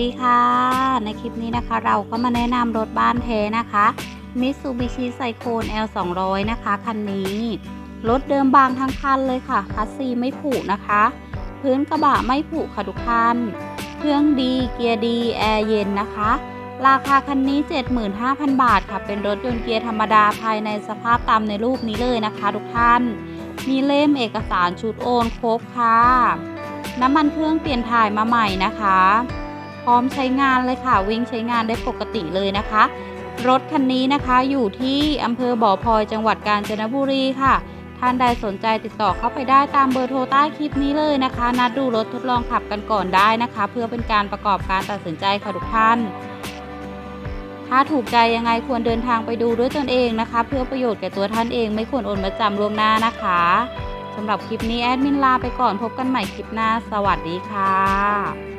ดีค่ะ ในคลิปนี้นะคะ เราก็มาแนะนำรถบ้านแท้นะคะ Mitsubishi Cyclone L 200นะคะ คันนี้ รถเดิมบางทั้งคันเลยค่ะคัสซีไม่ผุนะคะ พื้นกระบะไม่ผุค่ะทุกท่านเครื่องดีเกียร์ดี แอร์เย็นนะคะ ราคาคันนี้ 75,000 บาทค่ะ เป็นรถยนต์เกียร์ธรรมดาภายในสภาพตามในรูปนี้เลยนะคะ ทุกท่าน มีเล่มเอกสารชุดโอนครบค่ะ น้ำมันเครื่องเปลี่ยนถ่ายมาใหม่นะคะ ร้อมใช้งานเลยค่ะ วิ่งใช้งานได้ปกติเลยนะคะ รถคันนี้นะคะอยู่ที่อำเภอบ่อพลอยจังหวัดกาญจนบุรีค่ะ ท่านใดสนใจติดต่อเข้าไปได้ตามเบอร์โทรใต้คลิปนี้เลยนะคะ นัดดูรถทดลองขับกันก่อนได้นะคะ เพื่อเป็นการประกอบการตัดสินใจค่ะทุกท่านถ้าถูกใจยังไงควรเดินทางไปดูด้วยตนเองนะคะ เพื่อประโยชน์แก่ตัวท่านเองไม่ควรโอนมาจำล่วงหน้านะคะสำหรับคลิปนี้แอดมินลาไปก่อนพบกันใหม่คลิปหน้า สวัสดีค่ะ